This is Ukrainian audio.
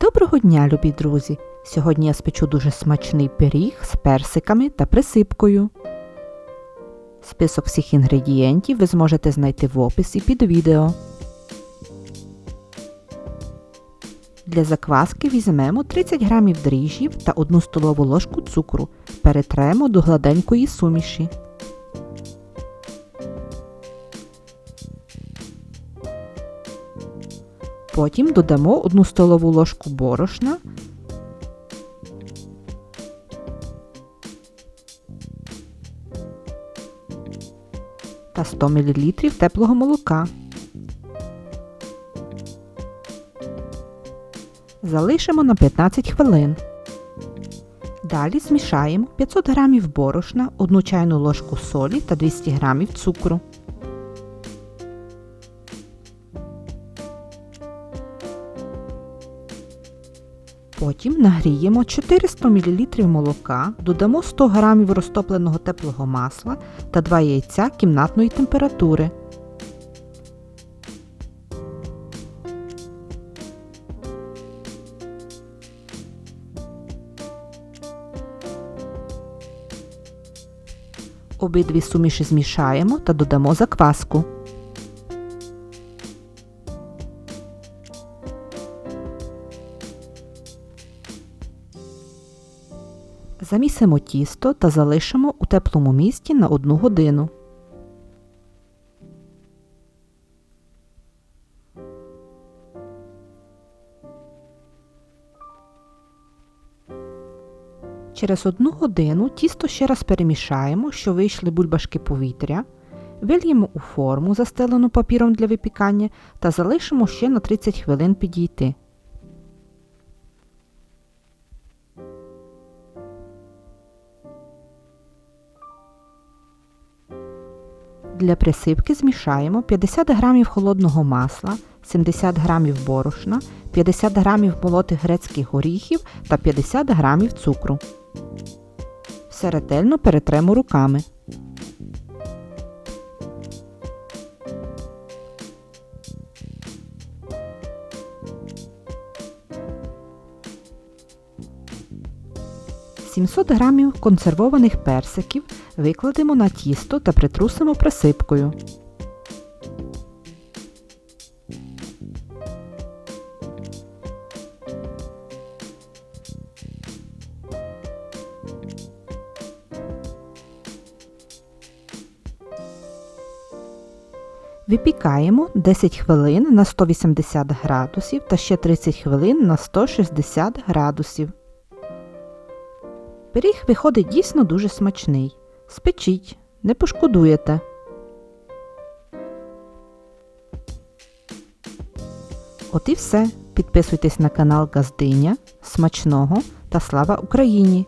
Доброго дня, любі друзі! Сьогодні я спечу дуже смачний пиріг з персиками та присипкою. Список всіх інгредієнтів ви зможете знайти в описі під відео. Для закваски візьмемо 30 г дріжджів та 1 столову ложку цукру. Перетремо до гладенької суміші. Потім додамо 1 столову ложку борошна. Та 100 мл теплого молока. Залишимо на 15 хвилин. Далі змішаємо 500 г борошна, 1 чайну ложку солі та 200 г цукру. Потім нагріємо 400 мл молока, додамо 100 г розтопленого теплого масла та 2 яйця кімнатної температури. Обидві суміші змішаємо та додамо закваску. Замісимо тісто та залишимо у теплому місці на 1 годину. Через 1 годину тісто ще раз перемішаємо, що вийшли бульбашки повітря. Вильємо у форму, застелену папіром для випікання, та залишимо ще на 30 хвилин підійти. Для присипки змішаємо 50 г холодного масла, 70 г борошна, 50 г молотих грецьких горіхів та 50 г цукру. Все ретельно перетремо руками. Сімсот грамів консервованих персиків викладемо на тісто та притрусимо присипкою. Випікаємо 10 хвилин на 180 градусів та ще 30 хвилин на 160 градусів. Пиріг виходить дійсно дуже смачний. Спечіть, не пошкодуєте. От і все. Підписуйтесь на канал Газдиня. Смачного та слава Україні!